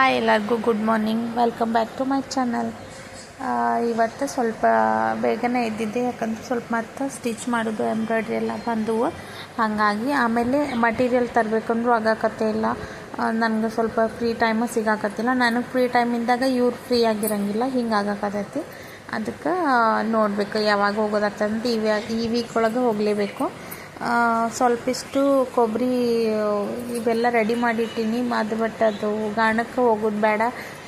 Hi ಎಲ್ಲರಿಗೂ good morning welcome back to my channel ಇವತ್ತು ಸ್ವಲ್ಪ ಬೇಗನೆ ಇದ್ದಿದ್ದೆ ಯಾಕಂದ್ರೆ ಸ್ವಲ್ಪ ಮತ್ತೆ ಸ್ಟಿಚ್ ಮಾಡೋದು ಎಂಬ್ರಾಯ್ಡ್ರಿ ಎಲ್ಲ ಬಂದವು ಹಾಗಾಗಿ ಆಮೇಲೆ ಮಟೀರಿಯಲ್ ತರಬೇಕಂದ್ರೂ ಆಗಾಕತ್ತೆ ಇಲ್ಲ. ನನಗೆ ಸ್ವಲ್ಪ ಫ್ರೀ ಟೈಮು ಸಿಗಾಕತ್ತಿಲ್ಲ ನನಗೆ ಫ್ರೀ ಟೈಮ್ ಇದ್ದಾಗ ಇವ್ರು ಫ್ರೀ ಆಗಿರಂಗಿಲ್ಲ, ಹಿಂಗೆ ಆಗಾಕತ್ತೈತಿ. ಅದಕ್ಕೆ ನೋಡಬೇಕು, ಯಾವಾಗ ಹೋಗೋದಾಗ್ತದೆ ಈ ವೀಕ್ ಒಳಗೆ ಹೋಗಲೇಬೇಕು. ಸ್ವಲ್ಪಿಷ್ಟು ಕೊಬ್ಬರಿ ಇವೆಲ್ಲ ರೆಡಿ ಮಾಡಿಟ್ಟೀನಿ. ಅದು ಬಟ್ ಅದು ಗಾಣಕ್ಕೆ ಹೋಗೋದು ಬೇಡ.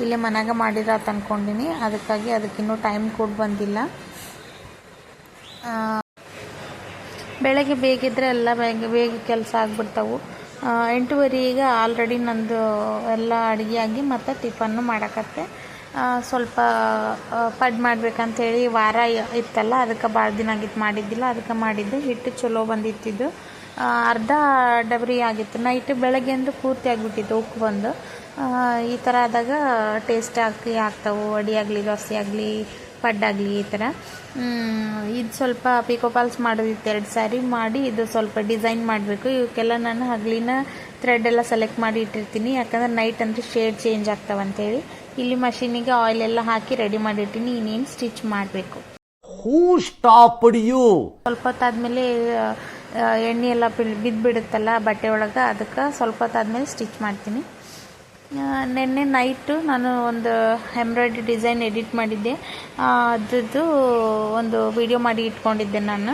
ಇಲ್ಲೇ ಮನ್ಯಾಗ ಮಾಡಿರ ಅಂದ್ಕೊಂಡಿನಿ ಅದಕ್ಕಾಗಿ ಅದಕ್ಕಿನ್ನೂ ಟೈಮ್ ಕೂಡ ಬಂದಿಲ್ಲ. ಬೆಳಗ್ಗೆ ಬೇಗಿದ್ರೆ ಎಲ್ಲ ಬೇಗ ಬೇಗ ಕೆಲಸ ಆಗ್ಬಿಡ್ತಾವೆ. ಎಂಟುವರೆ ಈಗ ಆಲ್ರೆಡಿ ನಂದು ಎಲ್ಲ ಅಡುಗೆ ಆಗಿ ಮತ್ತು ಟಿಫನ್ನು ಮಾಡಕತ್ತೆ. ಸ್ವಲ್ಪ ಪಡ್ ಮಾಡ್ಬೇಕಂತೇಳಿ ವಾರ ಇತ್ತಲ್ಲ, ಅದಕ್ಕೆ ಭಾಳ ದಿನ ಆಗಿತ್ತು, ಮಾಡಿದ್ದಿಲ್ಲ, ಅದಕ್ಕೆ ಮಾಡಿದ್ದೆ. ಹಿಟ್ಟು ಚಲೋ ಬಂದಿತ್ತಿದ್ದು. ಅರ್ಧ ಡಬರಿ ಆಗಿತ್ತು. ನೈಟ್ ಬೆಳಗ್ಗೆ ಅಂದ್ರೆ ಪೂರ್ತಿ ಆಗಿಬಿಟ್ಟಿತ್ತು, ಉಪ್ಪು ಬಂದು. ಈ ಥರ ಆದಾಗ ಟೇಸ್ಟ್ ಹಾಕಿ ಆಗ್ತಾವೆ ಅಡಿ ಆಗಲಿ ದೋಸೆ ಆಗಲಿ ಪಡ್ಡಾಗಲಿ ಈ ಥರ. ಇದು ಸ್ವಲ್ಪ ಪಿಕೋಪಾಲ್ಸ್ ಮಾಡೋದಿತ್ತು ಎರಡು ಸಾರಿ. ಮಾಡಿ ಇದು ಸ್ವಲ್ಪ ಡಿಸೈನ್ ಮಾಡಬೇಕು. ಇವಕ್ಕೆಲ್ಲ ನಾನು ಹಗಲಿನ ಥ್ರೆಡ್ ಎಲ್ಲ ಸೆಲೆಕ್ಟ್ ಮಾಡಿ ಇಟ್ಟಿರ್ತೀನಿ. ಯಾಕಂದ್ರೆ ನೈಟ್ ಅಂದರೆ ಶೇಡ್ ಚೇಂಜ್ ಆಗ್ತಾವಂತೇಳಿ. ಇಲ್ಲಿ ಮಷೀನಿಗೆ ಆಯಿಲ್ ಎಲ್ಲ ಹಾಕಿ ರೆಡಿ ಮಾಡಿರ್ತೀನಿ ಇನ್ನೇನು ಸ್ಟಿಚ್ ಮಾಡಬೇಕು. ಹೂ ಸ್ಟಾಪ್ you? ಸ್ವಲ್ಪ ಹೊತ್ತಾದ್ಮೇಲೆ ಎಣ್ಣೆ ಎಲ್ಲ ಬಿದ್ದು ಬಿಡುತ್ತಲ್ಲ ಬಟ್ಟೆ ಒಳಗೆ ಅದಕ್ಕೆ ಸ್ವಲ್ಪ ಹೊತ್ತಾದ್ಮೇಲೆ ಸ್ಟಿಚ್ ಮಾಡ್ತೀನಿ. ನಿನ್ನೆ ನೈಟು ನಾನು ಒಂದು ಎಂಬ್ರಾಯ್ಡ್ರಿ ಡಿಸೈನ್ ಎಡಿಟ್ ಮಾಡಿದ್ದೆ. ಅದ್ರದ್ದು ಒಂದು ವಿಡಿಯೋ ಮಾಡಿ ಇಟ್ಕೊಂಡಿದ್ದೆ ನಾನು.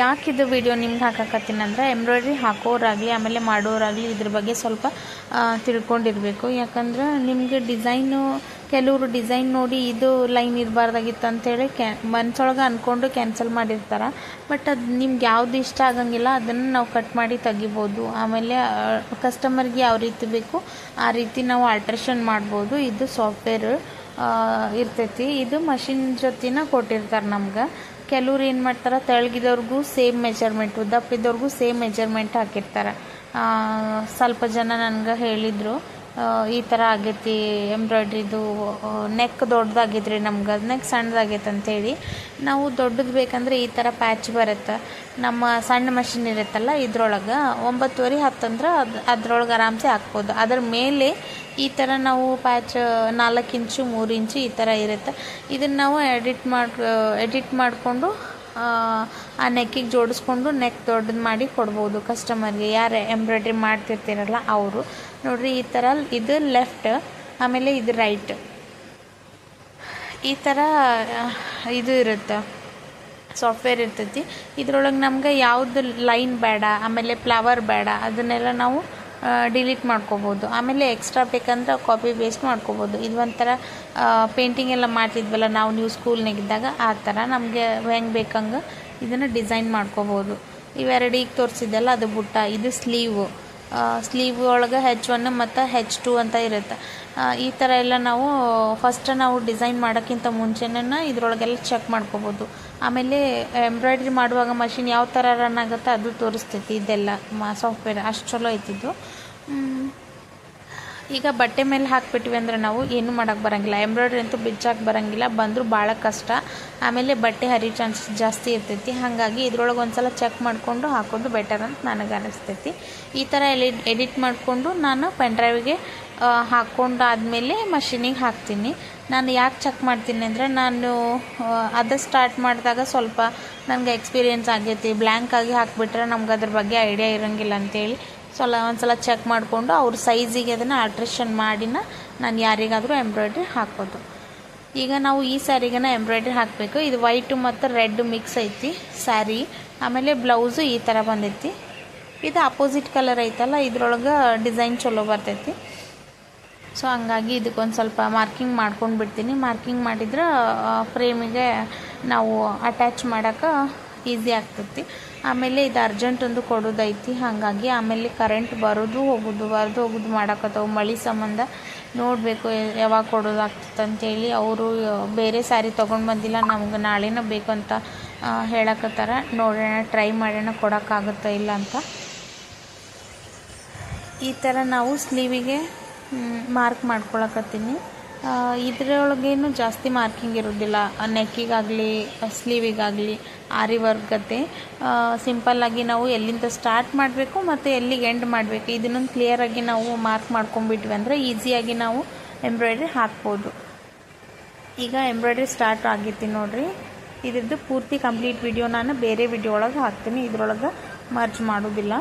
ಯಾಕಿದು ವಿಡಿಯೋ ನಿಮ್ಗೆ ಹಾಕಕತ್ತೀನಿ ಅಂದರೆ ಎಂಬ್ರಾಯ್ಡ್ರಿ ಹಾಕೋರಾಗಲಿ, ಆಮೇಲೆ ಮಾಡೋರಾಗಲಿ, ಇದ್ರ ಬಗ್ಗೆ ಸ್ವಲ್ಪ ತಿಳ್ಕೊಂಡಿರಬೇಕು. ಯಾಕಂದ್ರೆ ನಿಮಗೆ ಡಿಸೈನು ಕೆಲವರು ಡಿಸೈನ್ ನೋಡಿ ಇದು ಲೈನ್ ಇರಬಾರ್ದಾಗಿತ್ತು ಅಂಥೇಳಿ ಕ್ಯಾ ಮನ್ಸೊಳಗೆ ಅಂದ್ಕೊಂಡು ಕ್ಯಾನ್ಸಲ್ ಮಾಡಿರ್ತಾರೆ. ಬಟ್ ಅದು ನಿಮ್ಗೆ ಯಾವುದು ಇಷ್ಟ ಆಗಂಗಿಲ್ಲ, ಅದನ್ನು ನಾವು ಕಟ್ ಮಾಡಿ ತೆಗಿಬೋದು. ಆಮೇಲೆ ಕಸ್ಟಮರ್ಗೆ ಯಾವ ರೀತಿ ಬೇಕು, ಆ ರೀತಿ ನಾವು ಆಲ್ಟ್ರೇಷನ್ ಮಾಡ್ಬೋದು. ಇದು ಸಾಫ್ಟ್ವೇರ್ ಇರ್ತೈತಿ. ಇದು ಮಷಿನ್ ಜೊತೆನ ಕೊಟ್ಟಿರ್ತಾರೆ ನಮ್ಗೆ. ಕೆಲವ್ರು ಏನು ಮಾಡ್ತಾರೆ ತೆಳಗಿದವ್ರಿಗೂ ಸೇಮ್ ಮೆಜರ್ಮೆಂಟು ದಪ್ಪಿದವ್ರಿಗೂ ಸೇಮ್ ಮೆಜರ್ಮೆಂಟ್ ಹಾಕಿರ್ತಾರೆ. ಸ್ವಲ್ಪ ಜನ ನನಗೆ ಹೇಳಿದರು. ಈ ಥರ ಆಗೈತಿ ಎಂಬ್ರಾಯ್ಡ್ರಿದು ನೆಕ್ ದೊಡ್ಡದಾಗಿದ್ರಿ ನಮ್ಗೆ ನೆಕ್ ಸಣ್ಣದಾಗೈತೆ ಅಂತೇಳಿ, ನಾವು ದೊಡ್ಡದು ಬೇಕಂದ್ರೆ ಈ ಥರ ಪ್ಯಾಚ್ ಬರುತ್ತೆ. ನಮ್ಮ ಸಣ್ಣ ಮಷಿನ್ ಇರುತ್ತಲ್ಲ ಇದ್ರೊಳಗೆ, ಒಂಬತ್ತುವರೆ ಹತ್ತಂದ್ರೆ ಅದು, ಅದ್ರೊಳಗೆ ಆರಾಮ್ಸೆ ಹಾಕ್ಬೋದು. ಅದ್ರ ಮೇಲೆ ಈ ಥರ ನಾವು ಪ್ಯಾಚ್ ನಾಲ್ಕು ಇಂಚು, ಮೂರು ಇಂಚು ಈ ಥರ ಇರುತ್ತೆ. ಇದನ್ನು ನಾವು ಎಡಿಟ್ ಮಾಡಿ ಎಡಿಟ್ ಮಾಡಿಕೊಂಡು ಆ ನೆಕ್ಕಿಗೆ ಜೋಡಿಸ್ಕೊಂಡು ನೆಕ್ ದೊಡ್ಡದು ಮಾಡಿ ಕೊಡ್ಬೋದು ಕಸ್ಟಮರ್ಗೆ ಯಾರು ಎಂಬ್ರಾಯ್ಡ್ರಿ ಮಾಡ್ತಿರ್ತೀರಲ್ಲ ಅವರು. ನೋಡಿರಿ, ಈ ಥರ ಇದು ಲೆಫ್ಟ್ ಆಮೇಲೆ ಇದು ರೈಟ್ ಈ ಥರ ಇದು ಇರುತ್ತೆ. ಸಾಫ್ಟ್ವೇರ್ ಇರ್ತೈತಿ. ಇದ್ರೊಳಗೆ ನಮ್ಗೆ ಯಾವುದು ಲೈನ್ ಬೇಡ, ಆಮೇಲೆ ಫ್ಲವರ್ ಬೇಡ, ಅದನ್ನೆಲ್ಲ ನಾವು ಡಿಲೀಟ್ ಮಾಡ್ಕೋಬೋದು. ಆಮೇಲೆ ಎಕ್ಸ್ಟ್ರಾ ಬೇಕಂದ್ರೆ ಕಾಪಿ ಬೇಸ್ಟ್ ಮಾಡ್ಕೋಬೋದು. ಇದು ಒಂಥರ ಪೇಂಟಿಂಗ್ ಎಲ್ಲ ಮಾಡ್ತಿದ್ವಲ್ಲ ನಾವು ನೀವು ಸ್ಕೂಲ್ನಾಗಿದ್ದಾಗ ಆ ಥರ ನಮಗೆ ಹೆಂಗೆ ಬೇಕಂಗೆ ಇದನ್ನು ಡಿಸೈನ್ ಮಾಡ್ಕೋಬೋದು. ಇವೆರಡೀಗ ತೋರಿಸಿದ್ದೆಲ್ಲ, ಅದು ಬುಟ್ಟ, ಇದು ಸ್ಲೀವು ಸ್ಲೀವ್ ಒಳಗೆ ಹೆಚ್ ಒನ್ ಮತ್ತು ಹೆಚ್ ಟು ಅಂತ ಇರುತ್ತೆ. ಈ ಥರ ಎಲ್ಲ ನಾವು ಫಸ್ಟ್ ನಾವು ಡಿಸೈನ್ ಮಾಡೋಕ್ಕಿಂತ ಮುಂಚೆನೇ ಇದ್ರೊಳಗೆಲ್ಲ ಚೆಕ್ ಮಾಡ್ಕೋಬೋದು. ಆಮೇಲೆ ಎಂಬ್ರಾಯ್ಡ್ರಿ ಮಾಡುವಾಗ ಮಷಿನ್ ಯಾವ ಥರ ರನ್ ಆಗುತ್ತೆ ಅದು ತೋರಿಸ್ತೈತಿ ಇದೆಲ್ಲ, ಮಾ ಸಾಫ್ಟ್ವೇರ್ ಅಷ್ಟು ಚಲೋ ಐತಿದ್ದು. ಈಗ ಬಟ್ಟೆ ಮೇಲೆ ಹಾಕ್ಬಿಟ್ವಿ ಅಂದರೆ ನಾವು ಏನು ಮಾಡೋಕ್ಕೆ ಬರೋಂಗಿಲ್ಲ. ಎಂಬ್ರಾಯ್ಡ್ರಿ ಅಂತೂ ಬಿಚ್ಚಾಕೆ ಬರೋಂಗಿಲ್ಲ. ಬಂದರೂ ಭಾಳ ಕಷ್ಟ. ಆಮೇಲೆ ಬಟ್ಟೆ ಹರಿ ಚಾನ್ಸಸ್ ಜಾಸ್ತಿ ಇರ್ತೈತಿ. ಹಾಗಾಗಿ ಇದ್ರೊಳಗೆ ಒಂದು ಸಲ ಚೆಕ್ ಮಾಡಿಕೊಂಡು ಹಾಕೋದು ಬೆಟರ್ ಅಂತ ನನಗೆ ಅನಿಸ್ತೈತಿ. ಈ ಥರ ಎಲಿ ಎಡಿಟ್ ಮಾಡಿಕೊಂಡು ನಾನು ಪೆನ್ ಡ್ರೈವಿಗೆ ಹಾಕ್ಕೊಂಡಾದಮೇಲೆ ಮಷಿನಿಗೆ ಹಾಕ್ತೀನಿ. ನಾನು ಯಾಕೆ ಚೆಕ್ ಮಾಡ್ತೀನಿ ಅಂದರೆ ನಾನು ಅದು ಸ್ಟಾರ್ಟ್ ಮಾಡಿದಾಗ ಸ್ವಲ್ಪ ನನಗೆ ಎಕ್ಸ್ಪೀರಿಯೆನ್ಸ್ ಆಗೈತಿ. ಬ್ಲ್ಯಾಂಕ್ ಆಗಿ ಹಾಕಿಬಿಟ್ರೆ ನಮ್ಗೆ ಅದ್ರ ಬಗ್ಗೆ ಐಡಿಯಾ ಇರೋಂಗಿಲ್ಲ ಅಂತೇಳಿ. ಸ್ವಲ್ಪ ಒಂದು ಸಲ ಚೆಕ್ ಮಾಡಿಕೊಂಡು ಅವ್ರ ಸೈಜಿಗೆ ಅದನ್ನು ಆಲ್ಟ್ರೇಷನ್ ಮಾಡಿನ ನಾನು ಯಾರಿಗಾದರೂ ಎಂಬ್ರಾಯ್ಡ್ರಿ ಹಾಕೋದು ಈಗ ನಾವು ಈ ಸ್ಯಾರಿಗನ ಎಂಬ್ರಾಯ್ಡ್ರಿ ಹಾಕಬೇಕು. ಇದು ವೈಟು ಮತ್ತು ರೆಡ್ ಮಿಕ್ಸ್ ಐತಿ ಸ್ಯಾರಿ ಆಮೇಲೆ ಬ್ಲೌಸು ಈ ಥರ ಬಂದೈತಿ. ಇದು ಅಪೋಸಿಟ್ ಕಲರ್ ಐತಲ್ಲ, ಇದ್ರೊಳಗೆ ಡಿಸೈನ್ ಚಲೋ ಬರ್ತೈತಿ. ಸೊ ಹಂಗಾಗಿ ಇದಕ್ಕೊಂದು ಸ್ವಲ್ಪ ಮಾರ್ಕಿಂಗ್ ಮಾಡ್ಕೊಂಡು ಬಿಡ್ತೀನಿ. ಮಾರ್ಕಿಂಗ್ ಮಾಡಿದ್ರೆ ಫ್ರೇಮಿಗೆ ನಾವು ಅಟ್ಯಾಚ್ ಮಾಡೋಕೆ ಈಸಿ ಆಗ್ತೈತಿ. ಆಮೇಲೆ ಇದು ಅರ್ಜೆಂಟ್ ಒಂದು ಕೊಡೋದೈತಿ. ಹಾಗಾಗಿ ಆಮೇಲೆ ಕರೆಂಟ್ ಬರೋದು ಹೋಗೋದು ಬರೋದು ಹೋಗೋದು ಮಾಡಕತ್ತವು. ಮಳೆ ಸಂಬಂಧ ನೋಡಬೇಕು ಯಾವಾಗ ಕೊಡೋದಾಗ್ತದೆ ಅಂತೇಳಿ ಅವರು ಬೇರೆ ಸ್ಯಾರಿ ತೊಗೊಂಡು ಬಂದಿಲ್ಲ, ನಮ್ಗೆ ನಾಳೆನೇ ಬೇಕು ಅಂತ ಹೇಳಕತ್ತಾರ. ನೋಡೋಣ ಟ್ರೈ ಮಾಡೋಣ, ಕೊಡೋಕ್ಕಾಗುತ್ತ ಇಲ್ಲ ಅಂತ. ಈ ಥರ ನಾವು ಸ್ಲೀವಿಗೆ ಮಾರ್ಕ್ ಮಾಡ್ಕೊಳಕತ್ತೀನಿ. ಇದರೊಳಗೇನು ಜಾಸ್ತಿ ಮಾರ್ಕಿಂಗ್ ಇರೋದಿಲ್ಲ. ನೆಕ್ಕಿಗಾಗಲಿ ಸ್ಲೀವಿಗಾಗಲಿ ಆರಿ ವರ್ಕ್ ಗತೆ ಸಿಂಪಲ್ಲಾಗಿ ನಾವು ಎಲ್ಲಿಂದ ಸ್ಟಾರ್ಟ್ ಮಾಡಬೇಕು ಮತ್ತು ಎಲ್ಲಿಗೆ ಎಂಡ್ ಮಾಡಬೇಕು. ಇದನ್ನೊಂದು ಕ್ಲಿಯರಾಗಿ ನಾವು ಮಾರ್ಕ್ ಮಾಡ್ಕೊಂಬಿಟ್ವಿ ಅಂದರೆ ಈಸಿಯಾಗಿ ನಾವು ಎಂಬ್ರಾಯ್ಡ್ರಿ ಹಾಕ್ಬೋದು. ಈಗ ಎಂಬ್ರಾಯ್ಡ್ರಿ ಸ್ಟಾರ್ಟ್ ಆಗೈತಿ ನೋಡಿರಿ. ಇದ್ರದ್ದು ಪೂರ್ತಿ ಕಂಪ್ಲೀಟ್ ವಿಡಿಯೋ ನಾನು ಬೇರೆ ವಿಡಿಯೋ ಒಳಗೆ ಹಾಕ್ತೀನಿ. ಇದರೊಳಗೆ ಮರ್ಜ್ ಮಾಡೋದಿಲ್ಲ.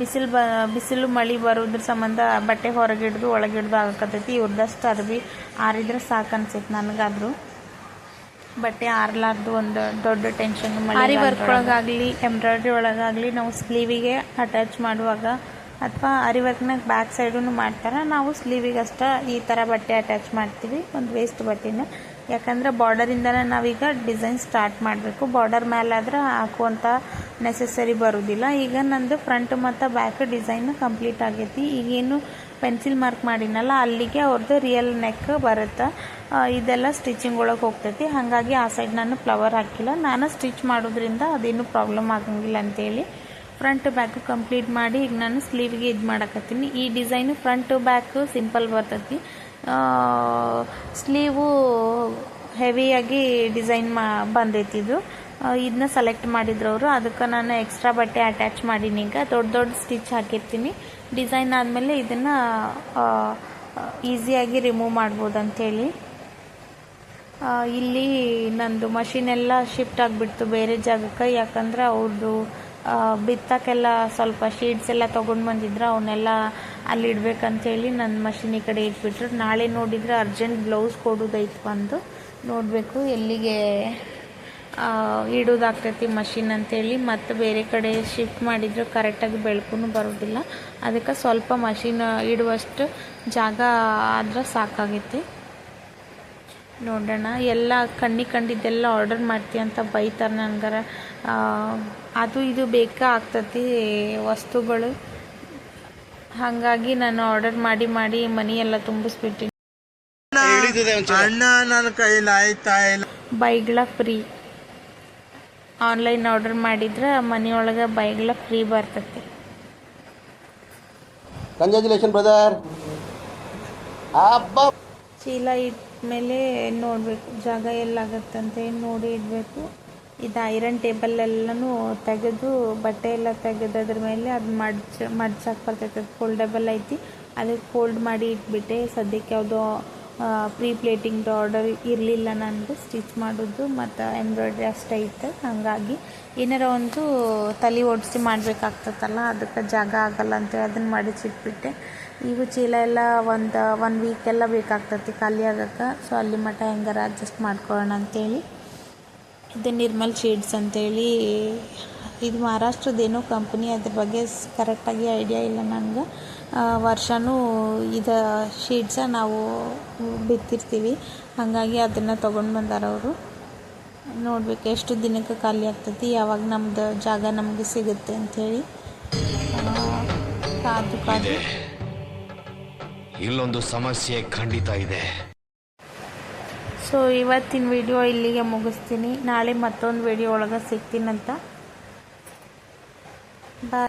ಬಿಸಿಲು ಬ, ಬಿಸಿಲು ಮಳೆ ಬರೋದ್ರ ಸಂಬಂಧ ಬಟ್ಟೆ ಹೊರಗಿಡ್ದು ಒಳಗಿಡ್ದು ಆಗಕತ್ತೈತಿ. ಇವ್ರದಷ್ಟು ಅರ್ಬಿ ಆರಿದ್ರೆ ಸಾಕು ಅನ್ಸೈತಿ ನನಗಾದ್ರು. ಬಟ್ಟೆ ಆರ್ಲಾರ್ದು ಒಂದು ದೊಡ್ಡ ಟೆನ್ಷನ್ ಆರಿ ವರ್ಕ್ ಒಳಗಾಗಲಿ ಎಂಬ್ರಾಯ್ಡ್ರಿ ಒಳಗಾಗಲಿ, ನಾವು ಸ್ಲೀವಿಗೆ ಅಟ್ಯಾಚ್ ಮಾಡುವಾಗ ಅಥವಾ ಅರಿ ವರ್ಕ್ನಾಗ ಬ್ಯಾಕ್ ಸೈಡೂ ಮಾಡ್ತಾರೆ, ನಾವು ಸ್ಲೀವಿಗೆ ಅಷ್ಟೇ ಈ ಥರ ಬಟ್ಟೆ ಅಟ್ಯಾಚ್ ಮಾಡ್ತೀವಿ. ಒಂದು ವೇಸ್ಟ್ ಬಟ್ಟೆನ ಯಾಕಂದ್ರೆ ಬಾರ್ಡರಿಂದನೇ ನಾವೀಗ ಡಿಸೈನ್ ಸ್ಟಾರ್ಟ್ ಮಾಡಬೇಕು. ಬಾರ್ಡರ್ ಮೇಲಾದ್ರೆ ಹಾಕುವಂಥ ನೆಸೆಸರಿ ಬರೋದಿಲ್ಲ. ಈಗ ನಂದು ಫ್ರಂಟ್ ಮತ್ತು ಬ್ಯಾಕ್ ಡಿಸೈನ್ ಕಂಪ್ಲೀಟ್ ಆಗೈತಿ. ಈಗೇನು ಪೆನ್ಸಿಲ್ ಮಾರ್ಕ್ ಮಾಡಿನಲ್ಲ, ಅಲ್ಲಿಗೆ ಅವ್ರದ್ದು ರಿಯಲ್ ನೆಕ್ ಬರುತ್ತೆ. ಇದೆಲ್ಲ ಸ್ಟಿಚಿಂಗ್ ಒಳಗೆ ಹೋಗ್ತೈತಿ. ಹಾಗಾಗಿ ಆ ಸೈಡ್ ನಾನು ಫ್ಲವರ್ ಹಾಕಿಲ್ಲ. ನಾನು ಸ್ಟಿಚ್ ಮಾಡೋದ್ರಿಂದ ಅದೇನು ಪ್ರಾಬ್ಲಮ್ ಆಗಂಗಿಲ್ಲ ಅಂತೇಳಿ ಫ್ರಂಟ್ ಬ್ಯಾಕು ಕಂಪ್ಲೀಟ್ ಮಾಡಿ ಈಗ ನಾನು ಸ್ಲೀವ್ಗೆ ಇದು ಮಾಡಕತ್ತೀನಿ. ಈ ಡಿಸೈನು ಫ್ರಂಟ್ ಬ್ಯಾಕ್ ಸಿಂಪಲ್ ಬರ್ತೈತಿ. ಸ್ಲೀವು ಹೆವಿಯಾಗಿ ಡಿಸೈನ್ ಮಾ ಬಂದೈತಿದ್ರು ಇದು ಇದನ್ನ ಸೆಲೆಕ್ಟ್ ಮಾಡಿದ್ರು ಅವರು. ಅದಕ್ಕೆ ನಾನು ಎಕ್ಸ್ಟ್ರಾ ಬಟ್ಟೆ ಅಟ್ಯಾಚ್ ಮಾಡೀನಿ ಈಗ. ದೊಡ್ಡ ದೊಡ್ಡ ಸ್ಟಿಚ್ ಹಾಕಿರ್ತೀನಿ. ಡಿಸೈನ್ ಆದಮೇಲೆ ಇದನ್ನು ಈಸಿಯಾಗಿ ರಿಮೂವ್ ಮಾಡ್ಬೋದು ಅಂಥೇಳಿ ಇಲ್ಲಿ ನಂದು ಮಷಿನ್ ಎಲ್ಲ ಶಿಫ್ಟ್ ಆಗಿಬಿಡ್ತು ಬೇರೆ ಜಾಗಕ್ಕೆ. ಯಾಕಂದ್ರೆ ಅವ್ರದ್ದು ಬಿತ್ತಕ್ಕೆಲ್ಲ ಸ್ವಲ್ಪ ಶೀಟ್ಸ್ ಎಲ್ಲ ತೊಗೊಂಡು ಬಂದಿದ್ರು ಅವನ್ನೆಲ್ಲ ಅಲ್ಲಿ ಇಡ್ಬೇಕಂತೇಳಿ ನನ್ನ ಮಷಿನ್ ಈ ಕಡೆ ಇಟ್ಬಿಟ್ರು. ನಾಳೆ ನೋಡಿದರೆ ಅರ್ಜೆಂಟ್ ಬ್ಲೌಸ್ ಕೊಡೋದೈತೆ ಬಂದು. ನೋಡಬೇಕು ಎಲ್ಲಿಗೆ ಇಡೋದಾಗ್ತೈತಿ ಮಷಿನ್ ಅಂತೇಳಿ ಮತ್ತು ಬೇರೆ ಕಡೆ ಶಿಫ್ಟ್ ಮಾಡಿದ್ರು ಕರೆಕ್ಟಾಗಿ ಬೆಳಕು ಬರೋದಿಲ್ಲ. ಅದಕ್ಕೆ ಸ್ವಲ್ಪ ಮಷಿನ್ ಇಡುವಷ್ಟು ಜಾಗ ಆದ್ರೆ ಸಾಕಾಗೈತಿ. ನೋಡೋಣ. ಎಲ್ಲ ಕಣ್ಣಿಗೆ ಕಂಡಿದ್ದೆಲ್ಲ ಆರ್ಡರ್ ಮಾಡ್ತೀಯ ಅಂತ ಬೈತಾರೆ ನನಗಾರ. ಅದು ಇದು ಬೇಕಾ ಆಗ್ತತಿ ವಸ್ತುಗಳು. ಹಾಗಾಗಿ ನಾನು ಆರ್ಡರ್ ಮಾಡಿ ಮಾಡಿ ಮನೆಯೆಲ್ಲ ಎಲ್ಲ ತುಂಬಿಸ್ಬಿಟ್ಟಿನಿ. ಅಣ್ಣ ನನ್ನ ಇಲ್ಲ. ಬೈಗಳ ಫ್ರೀ. ಆನ್ಲೈನ್ ಆರ್ಡರ್ ಮಾಡಿದ್ರೆ ಮನೆಯೊಳಗೆ ಬೈಗ್ಳ ಫ್ರೀ ಬರ್ತೈತಿ. Congratulation brother. ಚೀಲ ಚೀಲ ಇಟ್ಮೇಲೆ ನೋಡಬೇಕು. ಜಾಗ ಎಲ್ಲಾಗತ್ತಂತೆ ನೋಡಿ ಇಡಬೇಕು. ಇದು ಐರನ್ ಟೇಬಲ್ ಎಲ್ಲನೂ ತೆಗೆದು ಬಟ್ಟೆ ಎಲ್ಲ ತೆಗೆದು ಅದ್ರ ಮೇಲೆ ಅದು ಮಡ್ಚ ಮಡ್ಚಕ್ಕೆ ಬರ್ತೈತೆ ಅದು ಫೋಲ್ಡಬಲ್ ಐತಿ. ಅದಕ್ಕೆ ಫೋಲ್ಡ್ ಮಾಡಿ ಇಟ್ಬಿಟ್ಟೆ. ಸದ್ಯಕ್ಕೆ ಯಾವುದೋ ಪ್ರೀ ಪ್ಲೇಟಿಂಗ್ದು ಆರ್ಡರ್ ಇರಲಿಲ್ಲ ನನಗೆ ಸ್ಟಿಚ್ ಮಾಡೋದು ಮತ್ತು ಎಂಬ್ರಾಯ್ಡ್ರಿ ಅಷ್ಟೇ ಇತ್ತು ಹಾಗಾಗಿ ಏನಾರ ಒಂದು ತಲೆ ಓಡಿಸಿ ಮಾಡಬೇಕಾಗ್ತದಲ್ಲ ಅದಕ್ಕೆ ಜಾಗ ಆಗಲ್ಲ ಅಂತೇಳಿ ಅದನ್ನು ಮಡಿಚಿಟ್ಬಿಟ್ಟೆ. ಈಗ ಚೀಲ ಎಲ್ಲ ಒಂದು ಒನ್ ವೀಕ್ ಎಲ್ಲ ಬೇಕಾಗ್ತೈತಿ ಖಾಲಿ ಆಗಕ್ಕೆ. ಸೊ ಅಲ್ಲಿ ಮಟ್ಟ ಹೆಂಗಾರ ಅಡ್ಜಸ್ಟ್ ಮಾಡ್ಕೊಳ್ಳೋಣ ಅಂತೇಳಿ. ಇದು ನಿರ್ಮಲ್ ಶೀಡ್ಸ್ ಅಂತೇಳಿ. ಇದು ಮಹಾರಾಷ್ಟ್ರದ್ದೇನೋ ಕಂಪ್ನಿ ಅದ್ರ ಬಗ್ಗೆ ಕರೆಕ್ಟಾಗಿ ಐಡಿಯಾ ಇಲ್ಲ ನನಗೆ ವರ್ಷವೂ ಇದು ಶೀಟ್ಸ ನಾವು ಬಿತ್ತಿರ್ತೀವಿ. ಹಾಗಾಗಿ ಅದನ್ನು ತೊಗೊಂಡು ಬಂದಾರ ಅವರು. ನೋಡ್ಬೇಕು ಎಷ್ಟು ದಿನಕ್ಕೆ ಖಾಲಿ ಆಗ್ತೈತಿ, ಯಾವಾಗ ನಮ್ಮದು ಜಾಗ ನಮಗೆ ಸಿಗುತ್ತೆ ಅಂಥೇಳಿ ಕಾದು ಕಾದು. ಇಲ್ಲೊಂದು ಸಮಸ್ಯೆ ಖಂಡಿತ ಇದೆ. ಸೊ ಇವತ್ತಿನ ವಿಡಿಯೋ ಇಲ್ಲಿಗೆ ಮುಗಿಸ್ತೀನಿ. ನಾಳೆ ಮತ್ತೊಂದು ವಿಡಿಯೋ ಒಳಗೆ ಸಿಗ್ತೀನಂತ. ಬಾಯ್